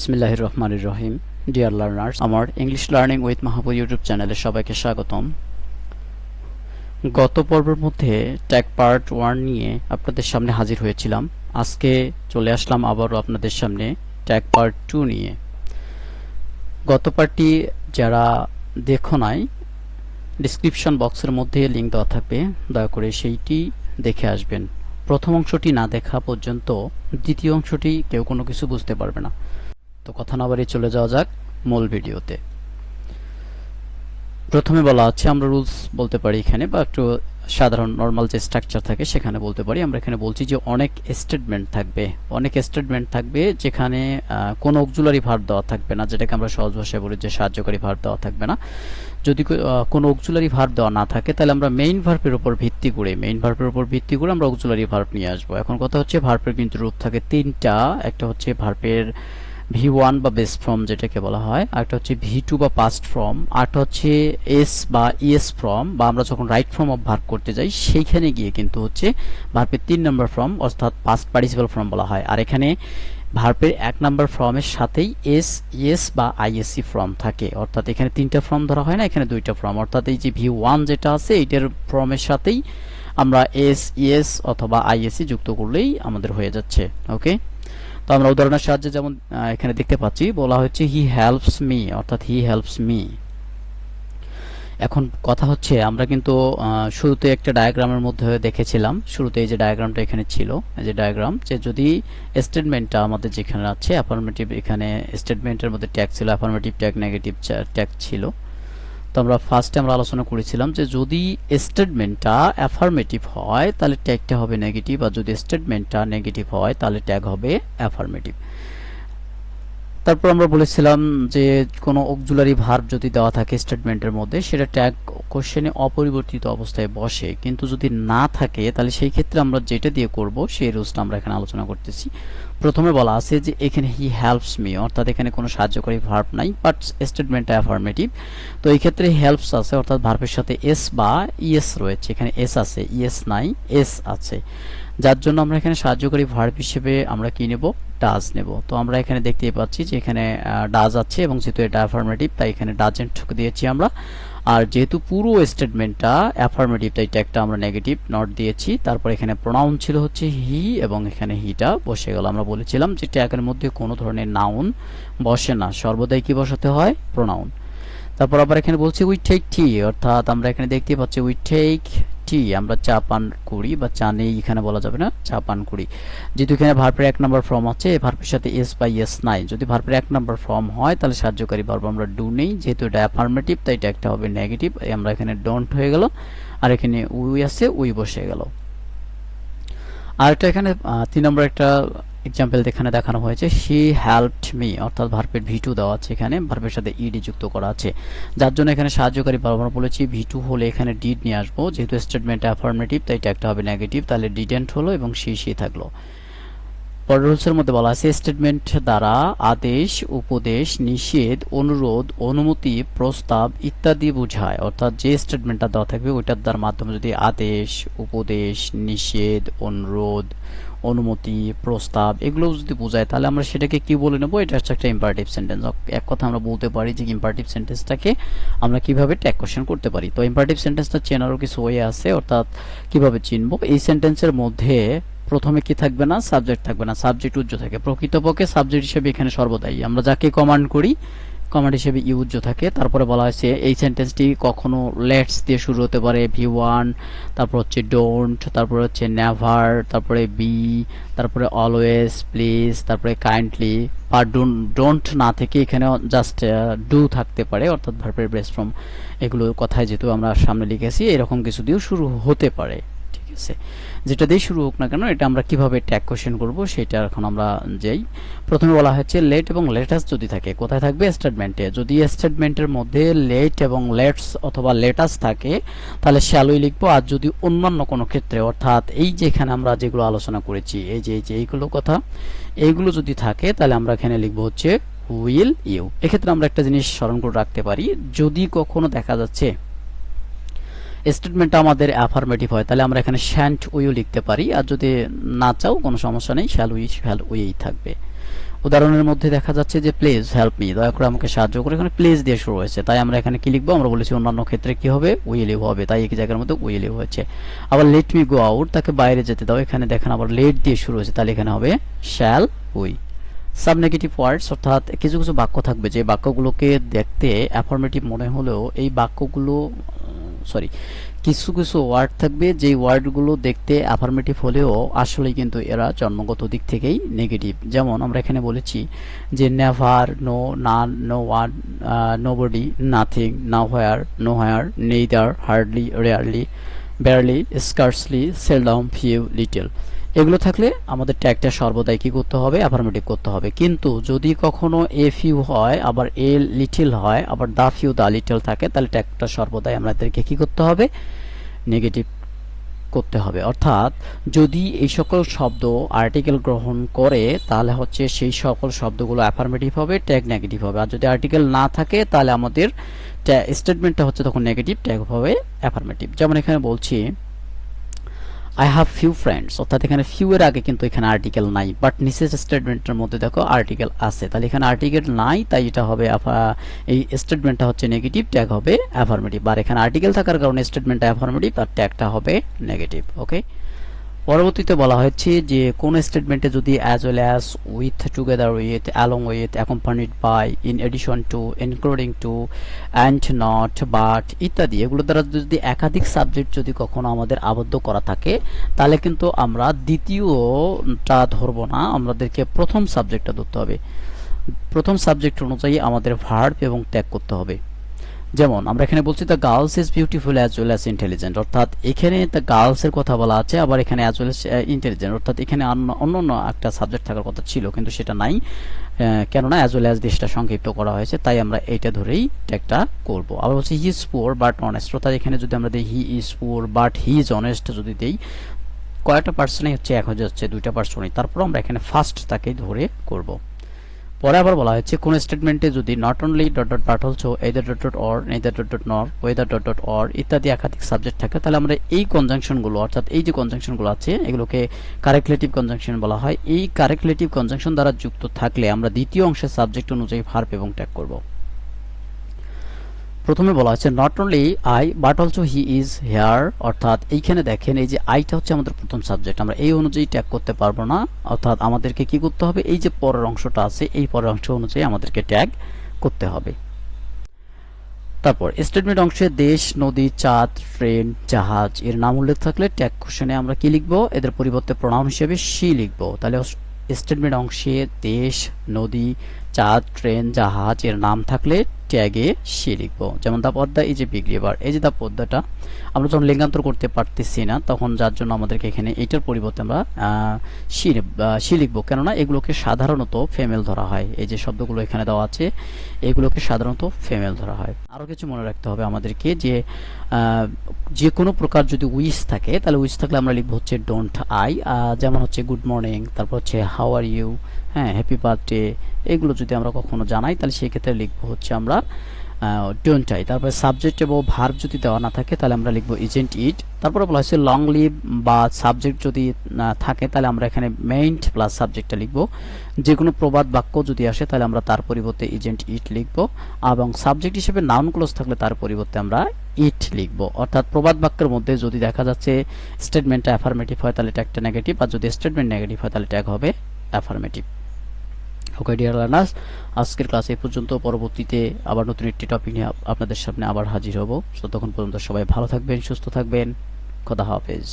বিসমিল্লাহ রহমান রহিম। ডিয়ার লার্নার্স আমার English learning with Mahbub YouTube চ্যানেলে সবাইকে স্বাগতম। গত পর্বের মধ্যে ট্যাগ পার্ট ওয়ান নিয়ে আপনাদের সামনে হাজির হয়েছিলাম। আজকে চলে আসলাম আবারও আপনাদের সামনে ট্যাগ পার্ট টু নিয়ে। গত পার্টটি যারা দেখো নাই ডিসক্রিপশন বক্সের মধ্যে লিঙ্ক দেওয়া থাকবে, দয়া করে সেইটি দেখে আসবেন। প্রথম অংশটি না দেখা পর্যন্ত দ্বিতীয় অংশটি কেউ কোনো কিছু বুঝতে পারবে না। তো কথা না বাড়িয়ে চলে যাওয়া যাক মূল ভিডিওতে। প্রথমে বলা আছে আমরা রুলস বলতে পারি এখানে, বা একটু সাধারণ নর্মাল যে স্ট্রাকচার থাকে সেখানে বলতে পারি। আমরা এখানে বলছি যে অনেক স্টেটমেন্ট থাকবে। অনেক স্টেটমেন্ট থাকবে যেখানে কোনো অক্সুলারি ভার দেওয়া থাকবে না, যেটাকে আমরা সহজ ভাষায় বলি যে সাহায্যকারী ভার দেওয়া থাকবে না। যদি কোনো অক্সুলারি ভার দেওয়া না থাকে, তাহলে আমরা মেইন ভার্পের উপর ভিত্তি করে মেইন ভার্পের উপর ভিত্তি করে আমরা অক্সুলারি ভার্ব নিয়ে আসব। এখন কথা হচ্ছে ভার্বের কিন্তু রূপ থাকে তিনটা। একটা হচ্ছে ভার্বের ভি ওয়ান বা বেস ফর্ম যেটাকে বলা হয় আরেকটা হচ্ছে ভি টু বা পাস্ট ফর্ম আরেকটা হচ্ছে এস বা ইএস ফর্ম বা আমরা যখন রাইট ফর্ম অফ ভার্ব করতে যাই, সেইখানে গিয়ে কিন্তু হচ্ছে ভার্বের তিন নম্বর ফর্ম অর্থাৎ পাস্ট পার্টিসিপাল ফর্ম বলা হয়। আর এখানে ভার্বের এক নম্বর ফর্মের সাথেই এস ইএস বা আইএসসি ফর্ম থাকে। অর্থাৎ এখানে তিনটা ফর্ম ধরা হয় না, এখানে দুইটা ফর্ম অর্থাৎ এই যে ভি ওয়ান যেটা আছে এইটার ফর্মের সাথেই আমরা এস ইএস অথবা আইএসসি যুক্ত করলেই আমাদের হয়ে যাচ্ছে। ওকে তো আমরা উদাহরণের সাহায্যে যেমন এখানে দেখতে পাচ্ছি, বলা হচ্ছে হি হেল্পস মি অর্থাৎ হি হেল্পস মি এখন কথা হচ্ছে, আমরা কিন্তু শুরুতে একটা ডায়াগ্রামের মধ্যে দেখেছিলাম। শুরুতে এই যে ডায়াগ্রামটা এখানে ছিল, এই যে ডায়াগ্রাম, যে যদি স্টেটমেন্টটা আমাদের যেখানে আছে অ্যাফার্মেটিভ এখানে স্টেটমেন্টের মধ্যে ট্যাগ ছিল অ্যাফার্মেটিভ ট্যাগ নেগেটিভ ট্যাগ ছিল। তো আমরা ফার্স্টে আমরা আলোচনা করেছিলাম যে যদি স্টেটমেন্টটা অ্যাফার্মেটিভ হয়, তাহলে ট্যাগটা হবে নেগেটিভ আর যদি স্টেটমেন্টটা নেগেটিভ হয়, তাহলে ট্যাগ হবে অ্যাফার্মেটিভ তারপর আমরা বলেছিলাম যে কোনো অক্সুলারি ভার্ব যদি দেওয়া থাকে স্টেটমেন্টের মধ্যে, সেটা ট্যাগ কোশ্চেনে অপরিবর্তিত অবস্থায় বসে। কিন্তু যদি না থাকে, তাহলে সেই ক্ষেত্রে আমরা যেটা দিয়ে করব, সেই রুলসটা আমরা এখানে আলোচনা করতেছি। প্রথমে বলা আছে যে এখানে হি হেল্পস মি অর্থাৎ এখানে কোনো সাহায্যকারী ভার্ব নাই বাট স্টেটমেন্টটা অ্যাফার্মেটিভ তো এই ক্ষেত্রে হেল্পস আছে, অর্থাৎ ভার্বের সাথে এস বা ইএস রয়েছে। এখানে এস আছে ইএস নাই এস আছে। যার জন্য আমরা এখানে সাহায্যকারী ভার্ব হিসেবে আমরা কি নেব? ডাজ নেব। তো আমরা এখানে দেখতেই পাচ্ছি যে এখানে ডাজ আছে এবং যেহেতু এটা অ্যাফার্মেটিভ তাই এখানে ডাজেন্ট দিয়েছি আমরা। আর যেহেতু পুরো স্টেটমেন্টটা অ্যাফার্মেটিভ তাই ট্যাগটা আমরা নেগেটিভ নট দিয়েছি। তারপর এখানে প্রোনাউন ছিল হচ্ছে হি এবং এখানে হিটা বসে গেল। আমরা বলেছিলাম যে ট্যাগের মধ্যে কোনো ধরনের নাউন বসে না। সর্বদাই কি বসাতে হয়? প্রোনাউন তারপর আবার এখানে বলছি উই টেক টি অর্থাৎ আমরা এখানে দেখতে পাচ্ছি উই টেক টি আমরা চা, পান করি বা চা নেই, এখানে বলা যাবে না, চা, পান করি যেহেতু এখানে ভার্পের এক নম্বর ফর্ম আছে ভার্পের সাথে এস বা এস নাই। যদি ভার্পের এক নম্বর ফর্ম হয়, তাহলে সাহায্যকারী ভার্ব আমরা ডু নেই, যেহেতু এটা অ্যাফার্মেটিভ তাই এটা একটা হবে নেগেটিভ আমরা এখানে ডন্ট হয়ে গেল, আর এখানে উই আছে, উই বসে গেল। আর একটা এখানে তিন নম্বর একটা এক্সাম্পল এখানে দেখানো হয়েছে শি হেল্পড মি অর্থাৎ ভার্বের ভি টু দেওয়া আছে এখানে ভার্বের সাথে ইডি যুক্ত করা আছে। যার জন্য এখানে সাহায্যকারী বারবার বলেছি ভি টু হলে এখানে ডিড নিয়ে আসব, যেহেতু স্টেটমেন্ট অ্যাফার্মেটিভ তাই একটা হবে নেগেটিভ তাহলে ডিডেন্ট হলো এবং সি সি থাকল। পরের রুলসের মধ্যে বলা আছে স্টেটমেন্ট দ্বারা আদেশ, উপদেশ, নিষেধ, অনুরোধ, অনুমতি, প্রস্তাব ইত্যাদি বোঝায়। অর্থাৎ যে স্টেটমেন্টটা দেওয়া থাকবে, ওইটার দ্বার মাধ্যমে যদি আদেশ, উপদেশ, নিষেধ, অনুরোধ, অনুমতি, প্রস্তাব এগুলো যদি বোঝায়, তাহলে আমরা সেটাকে কি বলে নেব? এটা হচ্ছে একটা ইম্পারেটিভ সেন্টেন্স এক কথা আমরা বলতে পারি যে ইম্পারেটিভ সেন্টেন্সটাকে আমরা কীভাবে ট্যাগ কোশ্চেন করতে পারি। তো ইম্পারেটিভ সেন্টেন্সটা চেনারও কিছু ওয়ে আছে, অর্থাৎ কীভাবে চিনবো? এই সেন্টেন্সের মধ্যে প্রথমে কি থাকবে না? সাবজেক্ট থাকবে না। সাবজেক্ট উজ্জ্ব থাকে। প্রকৃতপক্ষে সাবজেক্ট হিসেবে এখানে সর্বদাই। আমরা যাকে কমান্ড করি কমান্ড হিসেবে ইউজ্য থাকে। তারপরে বলা হয়েছে এই সেন্টেন্সটি কখনো লেটস দিয়ে শুরু হতে পারে। ভি ওয়ান তারপর হচ্ছে ডোন্ট তারপরে হচ্ছে নেভার তারপরে বি তারপরে অলওয়েজ প্লিজ তারপরে কাইন্ডলি বা ডোন্ট না থেকে এখানে জাস্ট ডু থাকতে পারে, অর্থাৎ ভার্বের বেস্ট ফ্রম এগুলো কথায় যেহেতু আমরা সামনে লিখেছি, এরকম কিছু দিয়েও শুরু হতে পারে। আছে যেটা দিয়ে শুরু হোক না কেন, এটা আমরা কীভাবে ট্যাগ কোশ্চেন করব সেটা এখন আমরা যাই। প্রথমে বলা হচ্ছে লেট এবং লেটাস যদি থাকে, কোথায় থাকবে? স্টেটমেন্টে যদি স্টেটমেন্টের মধ্যে লেট এবং লেটস অথবা লেটাস থাকে, তাহলে শ্যালোই লিখব। আর যদি অন্যান্য কোনো ক্ষেত্রে, অর্থাৎ এই যে এখানে আমরা যেগুলো আলোচনা করেছি, এই যে এই যে, এইগুলো কথা, এইগুলো যদি থাকে, তাহলে আমরা এখানে লিখব হচ্ছে উইল ইউ এক্ষেত্রে আমরা একটা জিনিস স্মরণ করে রাখতে পারি। যদি কখনো দেখা যাচ্ছে স্টেটমেন্টটা আমাদের অ্যাফার্মেটিভ হয়, তাহলে আমরা এখানে শ্যান্ট উইও লিখতে পারি, আর যদি না চাও, কোনো সমস্যা নেই শ্যাল উই শ্যাল উইই থাকবে। উদাহরণের মধ্যে দেখা যাচ্ছে যে প্লিজ হেল্প মি দয়া করে আমাকে সাহায্য করে। এখানে প্লিজ দিয়ে শুরু হয়েছে, তাই আমরা এখানে কি লিখব? আমরা বলেছি অন্যান্য ক্ষেত্রে কি হবে? উইল ইউ হবে, তাই একই জায়গার মধ্যে উইল ইউ হয়েছে। আবার লেট মি গো আউট তাকে বাইরে যেতে দাও, এখানে দেখেন আবার লেট দিয়ে শুরু হয়েছে, তাহলে এখানে হবে shall we sub negative words অর্থাৎ কিছু কিছু বাক্য থাকবে, যে বাক্যগুলোকে দেখতে অ্যাফরমেটিভ মনে হলেও, এই বাক্যগুলো সরি, কিছু কিছু ওয়ার্ড থাকবে যেই ওয়ার্ডগুলো দেখতে অ্যাফার্মেটিভ হলেও আসলে কিন্তু এরা জন্মগত দিক থেকেই নেগেটিভ যেমন আমরা এখানে বলেছি যে নেভার নো না no one nobody nothing না where nowhere neither hardly rarely barely scarcely seldom few little এগুলো থাকলে আমাদের ট্যাগটা সর্বদাই কি করতে হবে? অ্যাফার্মেটিভ করতে হবে। কিন্তু যদি কখনো এ ফিউ হয়, আবার এ লিটিল হয়, আবার দা ফিউ দা লিটল থাকে, তাহলে ট্যাগটা সর্বদাই আমাদেরকে কি করতে হবে? নেগেটিভ করতে হবে। অর্থাৎ যদি এই সকল শব্দ আর্টিকেল গ্রহণ করে, তাহলে হচ্ছে সেই সকল শব্দগুলো অ্যাফার্মেটিভ হবে ট্যাগ নেগেটিভ হবে। আর যদি আর্টিকেল না থাকে, তাহলে আমাদের স্টেটমেন্টটা হচ্ছে তখন নেগেটিভ ট্যাগ হবে অ্যাফার্মেটিভ যেমন এখানে বলছি আই হ্যাভ ফিউ ফ্রেন্ডস অর্থাৎ এখানে ফিউ এর আগে কিন্তু এখানে আর্টিকেল নাই বাট নিচের স্টেটমেন্টের মধ্যে দেখো আর্টিকেল আছে। তাহলে এখানে আর্টিকেল নাই, তাই এটা হবে এই স্টেটমেন্টটা হচ্ছে নেগেটিভ ট্যাগ হবে অ্যাফার্মেটিভ আর এখানে আর্টিকেল থাকার কারণে স্টেটমেন্টটা অ্যাফার্মেটিভ আর ট্যাগটা হবে নেগেটিভ ওকে পরবর্তীতে বলা হয়েছে যে, কোন স্টেটমেন্টে যদি as well as with together with along with accompanied by in addition to including to and not but ইত্যাদি, এগুলো দ্বারা যদি একাধিক সাবজেক্ট যদি কখনো আমাদের আবদ্ধ করা থাকে, তাহলে কিন্তু আমরা দ্বিতীয়টা ধরবো না, আমাদেরকে প্রথম সাবজেক্টটা ধরতে হবে। প্রথম সাবজেক্ট অনুযায়ী আমাদের ভার্ব এবং ত্যাগ করতে হবে। যেমন, আমরা এখানে বলছি the girls is beautiful as well as intelligent অর্থাৎ এখানে দ্য গার্লস এর কথা বলা আছে, আবার এখানে অ্যাজ ওয়েল ইন্টেলিজেন্ট অর্থাৎ এখানে অন্য অন্য একটা সাবজেক্ট থাকার কথা ছিল, কিন্তু সেটা নাই কেননা অ্যাজ ওয়েল অ্যাজ দেশটা সংক্ষিপ্ত করা হয়েছে, তাই আমরা এইটা ধরেই ট্যাগটা করব। আবার হচ্ছে he is poor but honest অর্থাৎ এখানে যদি আমরা দিই he is poor but he is honest যদি দেই কয়টা পার্সনই হচ্ছে এক হয়ে যাচ্ছে, দুইটা পার্সনই তারপর আমরা এখানে ফার্স্ট তাকে ধরে করব। পরে আবার বলা হয়েছে, কোন স্টেটমেন্টে যদি not only dot dot but also either dot dot or neither dot dot nor whether dot dot or ইত্যাদি একাধিক সাবজেক্ট থাকে, তাহলে আমরা এই কনজাংশনগুলো অর্থাৎ এই যে কনজাংশনগুলো আছে, এগুলোকে কারেক্টলেটিভ কনজাংশন বলা হয়, এই কারেক্টলেটিভ কনজাংশন দ্বারা যুক্ত থাকলে আমরা দ্বিতীয় অংশের সাবজেক্ট অনুযায়ী ভার্ব এবং ট্যাগ করব। প্রথমে বলা হচ্ছে not only I but also he is here অর্থাৎ এইখানে দেখেন, এই যে আইটা হচ্ছে আমাদের প্রথম সাবজেক্ট আমরা এই অনুযায়ী ট্যাগ করতে পারব না। অর্থাৎ আমাদেরকে কি করতে হবে? এই যে পরের অংশটা আছে, এই পরের অংশ অনুযায়ী আমাদেরকে ট্যাগ করতে হবে। তারপর স্টেটমেন্ট অংশে দেশ, নদী, চাঁদ ট্রেন জাহাজ, এর নাম উল্লেখ থাকলে ট্যাগ কোশ্চেনে আমরা কি লিখব? এদের পরিবর্তে প্রণাম হিসেবে সি লিখব। তাহলে স্টেটমেন্ট অংশে দেশ, নদী, চাঁদ ট্রেন জাহাজ, এর নাম থাকলে ট্যাগে সি লিখব। যেমন দা পদ্মা, এই যে বিগ রিভার এই যে দা পদ্মাটা, আমরা যখন লিঙ্গান্তর করতে পারতেছি না, তখন যার জন্য আমাদেরকে এখানে এটার পরিবর্তে আমরা সি লিখব। কেননা এগুলোকে সাধারণত ফেমেল ধরা হয়। এই যে শব্দগুলো এখানে দেওয়া আছে, এগুলোকে সাধারণত ফেমেল ধরা হয়। আরও কিছু মনে রাখতে হবে আমাদেরকে যে যে কোনো প্রকার যদি উইস থাকে, তাহলে উইস থাকলে আমরা লিখব হচ্ছে ডোন্ট আই যেমন হচ্ছে গুড মর্নিং তারপর হচ্ছে হাউ আর ইউ হ্যাঁ হ্যাপি বার্থডে এগুলো যদি আমরা কখনো জানাই, তাহলে সেই ক্ষেত্রে লিখব হচ্ছে আমরা ডোন্ট আই তারপরে সাবজেক্ট এবং ভার্ব যদি দেওয়া না থাকে, তাহলে আমরা লিখব ইজেন্ট ইট তারপরে বলা হচ্ছে লং লিভ বা সাবজেক্ট যদি থাকে, তাহলে আমরা এখানে মেইন্ট প্লাস সাবজেক্টটা লিখব। যে কোনো প্রবাদ বাক্য যদি আসে, তাহলে আমরা তার পরিবর্তে ইজেন্ট ইট লিখব এবং সাবজেক্ট হিসেবে নাউন ক্লোজ থাকলে তার পরিবর্তে আমরা ইট লিখব। অর্থাৎ প্রবাদ বাক্যের মধ্যে যদি দেখা যাচ্ছে স্টেটমেন্টটা অ্যাফার্মেটিভ হয়, তাহলে ট্যাগটা নেগেটিভ আর যদি স্টেটমেন্ট নেগেটিভ হয়, তাহলে ট্যাগ হবে অ্যাফার্মেটিভ ওকে ডিয়ার লার্নার্স, আজকের ক্লাস এই পর্যন্ত, পরবর্তীতে আবার নতুন একটি টপিক নিয়ে আপনাদের সামনে আবার হাজির হব। তো তখন পর্যন্ত সবাই ভালো থাকবেন, সুস্থ থাকবেন। খোদা হাফেজ।